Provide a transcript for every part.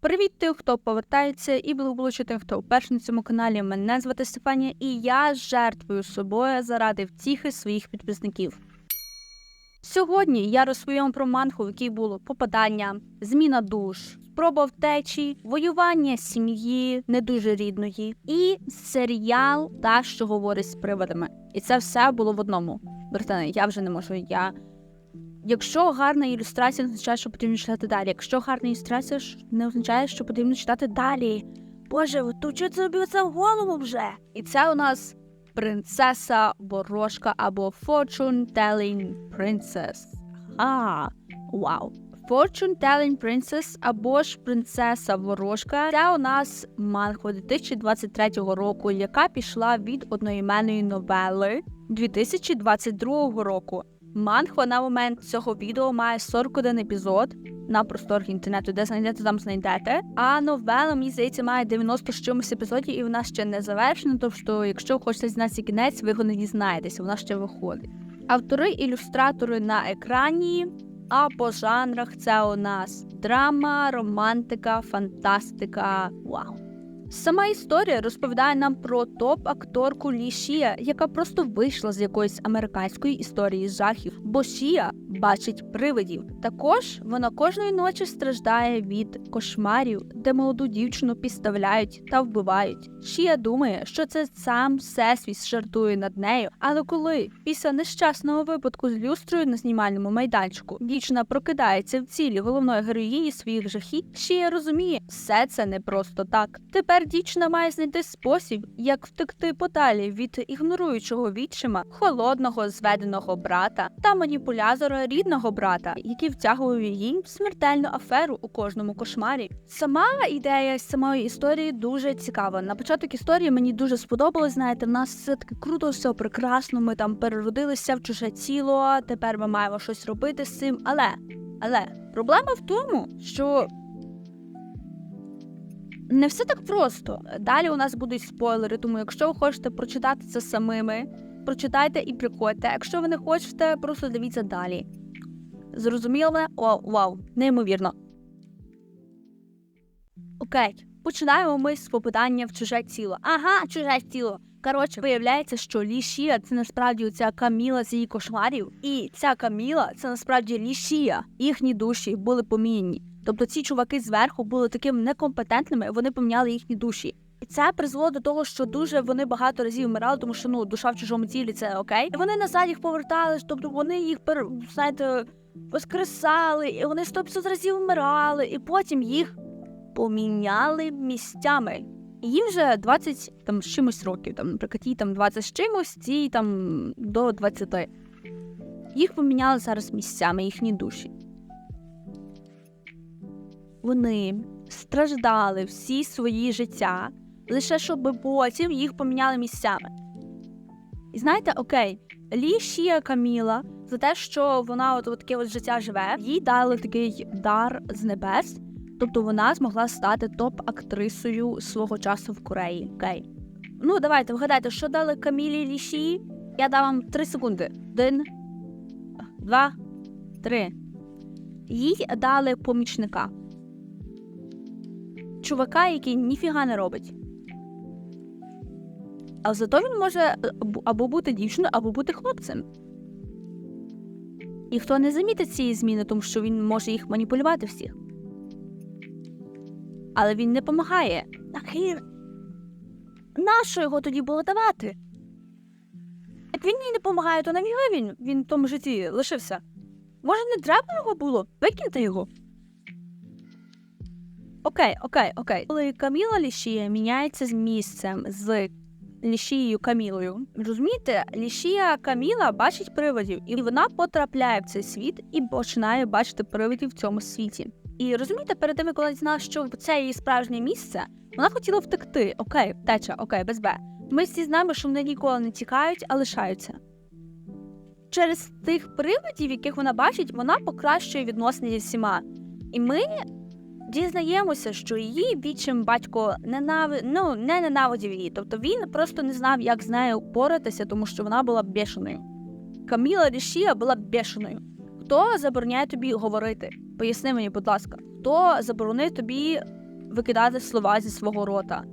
Привіт тим, хто повертається, і благополуччя тим, хто вперше на цьому каналі. Мене звати Стефанія, і я жертвую собою заради втіхи своїх підписників. Сьогодні я розповім про мангу, в якій було попадання, зміна душ, спроба втечі, воювання сім'ї не дуже рідної, і серіал та, що говорить з приводами. І це все було в одному. Братане, я вже не можу. Я Якщо гарна ілюстрація, не означає, що потрібно читати далі. Якщо гарна ілюстрація, не означає, що потрібно читати далі. Боже, то чого це собі це в голову вже? І це у нас принцеса ворожка або Fortune Telling Princess. А, вау. Fortune Telling Princess або ж принцеса ворожка. Це у нас манхва 2023 року, яка пішла від одноіменної новели 2022 року. Манхва на момент цього відео має 41 епізод на просторах інтернету, де знайдете, там знайдете. А новела, мені здається, має 90 з чимось епізодів, і вона ще не завершена. Тобто, якщо хочете знати кінець, ви його не дізнаєтеся, вона ще виходить. Автори, ілюстратори на екрані. А по жанрах це у нас драма, романтика, фантастика. Вау! Сама історія розповідає нам про топ-акторку Лі Шія, яка просто вийшла з якоїсь американської історії жахів, бо Шія бачить привидів. Також вона кожної ночі страждає від кошмарів, де молоду дівчину підставляють та вбивають. Шія думає, що це сам всесвіт жартує над нею. Але коли після нещасного випадку з люстрою на знімальному майданчику дівчина прокидається в цілі головної героїні своїх жахів, Шія розуміє, все це не просто так. Тепер дівчина має знайти спосіб, як втекти подалі від ігноруючого відчима, холодного зведеного брата та маніпулятора рідного брата, який втягував її в смертельну аферу у кожному кошмарі. Сама ідея самої історії дуже цікава. На початок історії мені дуже сподобалось. Знаєте, в нас все таки круто, все прекрасно. Ми там переродилися в чуже тіло. Тепер ми маємо щось робити з цим. Але але проблема в тому, що не все так просто. Далі у нас будуть спойлери, тому якщо ви хочете прочитати це самими, прочитайте і приходьте. Якщо ви не хочете, просто дивіться далі. Зрозуміло? О, вау, неймовірно. Окей, починаємо ми з попадання в чуже тіло. Ага, чуже тіло. Коротше, виявляється, що Лішія це насправді ця Каміла з її кошмарів. І ця Каміла це насправді Лішія. Їхні душі були поміняні. Тобто ці чуваки зверху були такими некомпетентними, вони поміняли їхні душі. І це призвело до того, що дуже вони багато разів вмирали, тому що ну душа в чужому тілі це окей. І вони назад їх повертали, тобто вони їх пер, знаєте, воскресали, і вони 100 разів вмирали, і потім їх поміняли місцями. І їм вже 20 там з чимось років, там, наприклад, їй там 20 з чимось, цій там до 20. Їх поміняли зараз місцями, їхні душі. Вони страждали всі свої життя, лише щоб потім їх поміняли місцями. І знаєте, окей, Лі Шія Каміла за те, що вона от, от таке от життя живе, їй дали такий дар з небес, тобто вона змогла стати топ-актрисою свого часу в Кореї. Окей. Ну, давайте вгадайте, що дали Камілі Ліші? Я дам вам 3 секунди. Один, два, три. Їй дали помічника. Чувака, який ніфіга не робить. А зато він може е, або бути дівчиною, або бути хлопцем. І хто не замітить цієї зміни, тому що він може їх маніпулювати всіх. Але він не допомагає. Нахир. Нащо його тоді було давати? Як він їй не допомагає, то навіщо він? Він в тому житті лишився. Може, не треба його було? Викиньте його. Окей, окей, окей. Коли Каміла Лішія міняється з місцем з Лішією Камілою. Розумієте, Лішія Каміла бачить привидів, і вона потрапляє в цей світ і починає бачити привидів в цьому світі. І розумієте, перед тим, як вона дізналася, що це її справжнє місце, вона хотіла втекти. Окей, втеча, окей, без Б. Ми всі знаємо, що вони ніколи не тікають, а лишаються. Через тих привидів, яких вона бачить, вона покращує відносини зі всіма. І ми дізнаємося, що її відчим батько ненави... ну, не ненавидів її. Тобто він просто не знав, як з нею поратися, тому що вона була бешеною. Каміла Рішія була бешеною. Хто забороняє тобі говорити? Поясни мені, будь ласка, хто заборонив тобі викидати слова зі свого рота?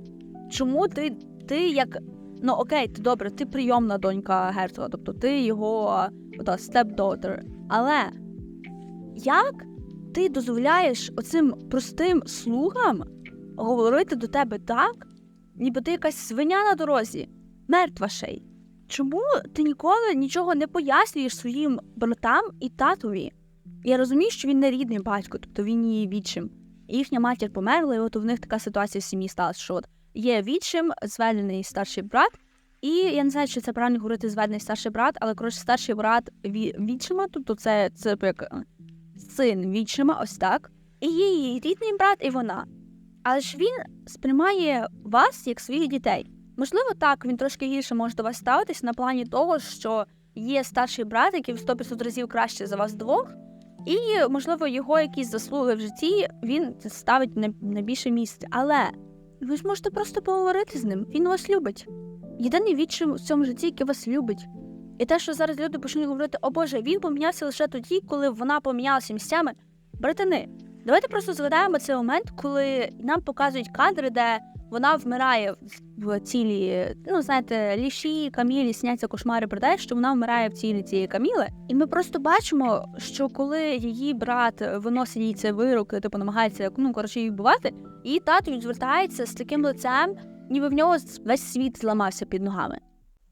Чому ти, ти як. Ну окей, ти добре, ти прийомна донька герцога, тобто ти його ота, степ-доутер. Але як ти дозволяєш оцим простим слугам говорити до тебе так, ніби ти якась свиня на дорозі, мертва ще? Чому ти ніколи нічого не пояснюєш своїм братам і татові? Я розумію, що він не рідний батько, тобто він її відчим. Їхня матір померла, і от у них така ситуація в сім'ї сталася, що от є відчим, зведений старший брат, і я не знаю, чи це правильно говорити зведений старший брат, але коротше старший брат ві- відчима, тобто це, це як е, син відчима, ось так. І її рідний брат, і вона. Але ж він сприймає вас як своїх дітей. Можливо, так, він трошки гірше може до вас ставитись на плані того, що є старший брат, який в 100-500 разів краще за вас двох, і, можливо, його якісь заслуги в житті він ставить на, на більше місце. Але ви ж можете просто поговорити з ним, він вас любить. Єдиний відчим в цьому житті, який вас любить. І те, що зараз люди почнуть говорити, о Боже, він помінявся лише тоді, коли вона помінялася місцями. Братани, давайте просто згадаємо цей момент, коли нам показують кадри, де вона вмирає в тілі, ну знаєте, ліші, камілі, сняться кошмари про те, що вона вмирає в тілі цієї каміли. І ми просто бачимо, що коли її брат виносить їй цей вирок, типу намагається ну коротше її вбивати, її тато відвертається з таким лицем, ніби в нього весь світ зламався під ногами.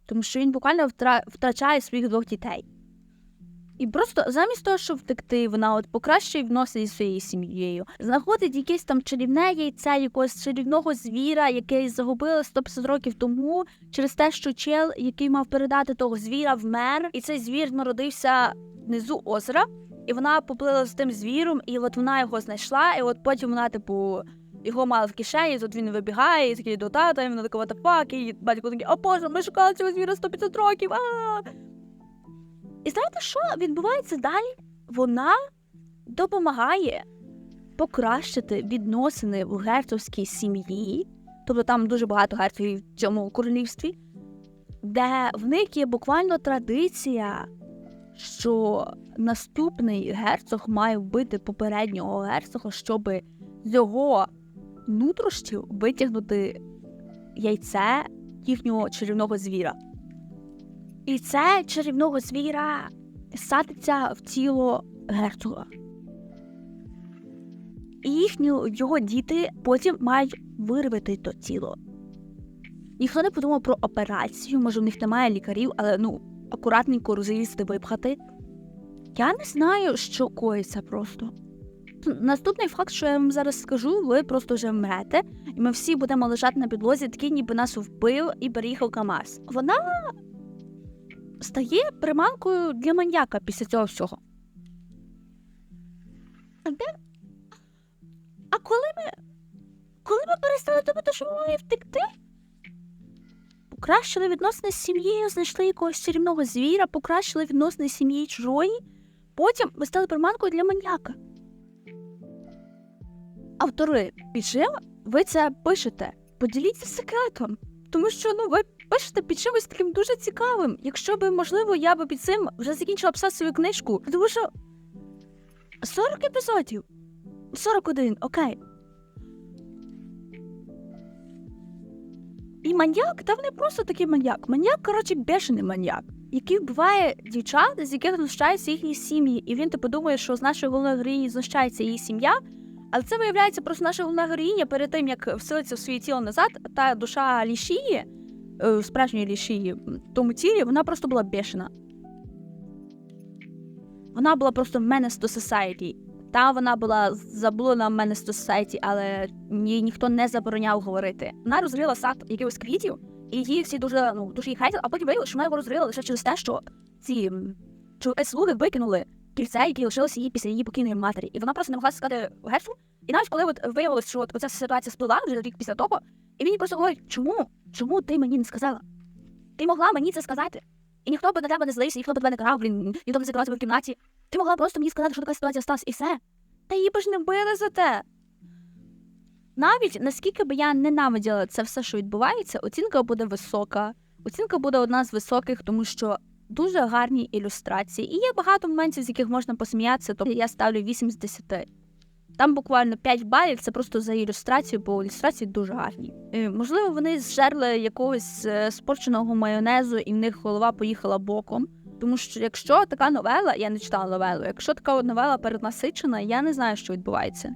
Тому що він буквально втра- втрачає своїх двох дітей. І просто замість того, щоб втекти, вона от покращує відносини зі своєю сім'єю, знаходить якесь там чарівне яйце якогось чарівного звіра, який загубили 150 років тому, через те, що чел, який мав передати того звіра, вмер, і цей звір народився внизу озера, і вона поплила з тим звіром, і от вона його знайшла, і от потім вона, типу. Його мала в кишені, тут він вибігає, і такий до тата, і вона така what the fuck, і батько такий, о боже, ми шукали цього звіра 100-500 років. а І знаєте, що відбувається далі? Вона допомагає покращити відносини в герцогській сім'ї, тобто там дуже багато герцогів в цьому королівстві, де в них є буквально традиція, що наступний герцог має вбити попереднього герцога, щоб його нутрощів витягнути яйце їхнього чарівного звіра. І це чарівного звіра садиться в тіло герцога. І їхні його діти потім мають вирвати то тіло. Ніхто не подумав про операцію, може, в них немає лікарів, але ну, акуратненько розрізати, випхати. Я не знаю, що коїться просто. Наступний факт, що я вам зараз скажу, ви просто вже вмрете, і ми всі будемо лежати на підлозі, такі, ніби нас вбив і переїхав КАМАЗ. Вона стає приманкою для маньяка після цього всього. А коли ми. Коли ми перестали думати, що ми маємо втекти? Покращили відносини з сім'єю, знайшли якогось чарівного звіра, покращили відносини з сім'єю чужої. Потім ми стали приманкою для маньяка. Автори під чим ви це пишете? Поділіться секретом. Тому що ну ви пишете під чимось таким дуже цікавим. Якщо би, можливо, я би під цим вже закінчила писати свою книжку, тому що 40 епізодів. 41, окей. І маньяк, та не просто такий маньяк. Маньяк, коротше, бешений маньяк, який вбиває дівчат, з яких знущаються їхні сім'ї. І він типу думає, що з нашої головної героїні знущається її сім'я. Але це виявляється просто наша головна героїня перед тим, як вселиться в своє тіло назад, та душа лішії, е, справжньої лішії в тому тілі, вона просто була бешена. Вона була просто menace to society. Та вона була забула menace to society, але їй ніхто не забороняв говорити. Вона розрила сад якихось квітів, і її всі дуже ну дуже її а потім виявилося, що вона його розрила лише через те, що ці м, слуги викинули кільце, яке лишилося їй після її покійної матері. І вона просто не могла сказати герцу. І навіть коли от виявилось, що от оця ситуація сплила вже рік після того, і він просто говорить, чому? Чому ти мені не сказала? Ти могла мені це сказати. І ніхто б на тебе не злився, ніхто б тебе не карав, блін, ніхто б не закривався в кімнаті. Ти могла просто мені сказати, що така ситуація сталася, і все. Та її б ж не вбили за те. Навіть наскільки б я ненавиділа це все, що відбувається, оцінка буде висока. Оцінка буде одна з високих, тому що дуже гарні ілюстрації. І є багато моментів, з яких можна посміятися, тобто я ставлю 8 з 10. Там буквально 5 балів, це просто за ілюстрацію, бо ілюстрації дуже гарні. Е, можливо, вони зжерли якогось е, спорченого майонезу, і в них голова поїхала боком. Тому що якщо така новела, я не читала новелу, якщо така новела перенасичена, я не знаю, що відбувається.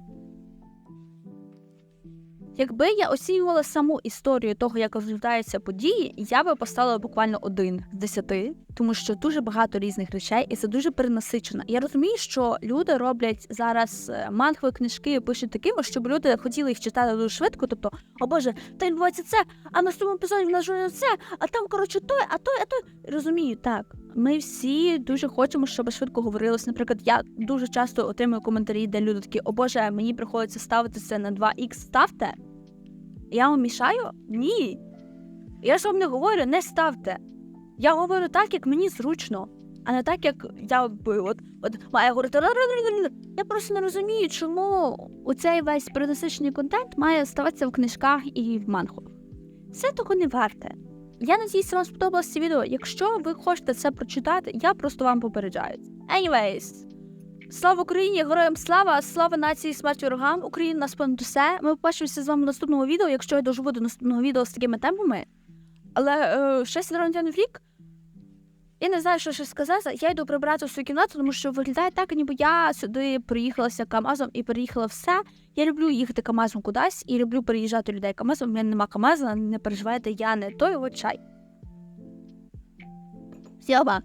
Якби я оцінювала саму історію того, як розглядаються події, я би поставила буквально один з десяти, тому що дуже багато різних речей, і це дуже перенасичено. Я розумію, що люди роблять зараз е, мангви, книжки, пишуть такими, щоб люди хотіли їх читати дуже швидко. Тобто, о Боже, та відбувається це, а на цьому епізоді в нас вже це, а там коротше той, а той, а той. Розумію, так. Ми всі дуже хочемо, щоб швидко говорилось. Наприклад, я дуже часто отримую коментарі, де люди такі, о Боже, мені приходиться ставити це на 2х, ставте. Я вам мішаю? Ні. Я ж вам не говорю, не ставте. Я говорю так, як мені зручно, а не так, як я би от, от маю говорити. Я просто не розумію, чому оцей весь перенасичений контент має ставатися в книжках і в манхвах. Це того не варте. Я надіюся, вам сподобалось це відео. Якщо ви хочете це прочитати, я просто вам попереджаю. Anyways, Слава Україні, героям слава, слава нації, смерть ворогам. Україна нас понад усе. Ми побачимося з вами в наступному відео, якщо я доживу до наступного відео з такими темпами. Але е, щось Валентин рік. Я не знаю, що ще сказати. Я йду прибрати свою кімнату, тому що виглядає так, ніби я сюди приїхалася Камазом і переїхала все. Я люблю їхати Камазом кудись і люблю переїжджати людей Камазом. У мене нема Камаза, не переживайте, я не той от чай. Всього.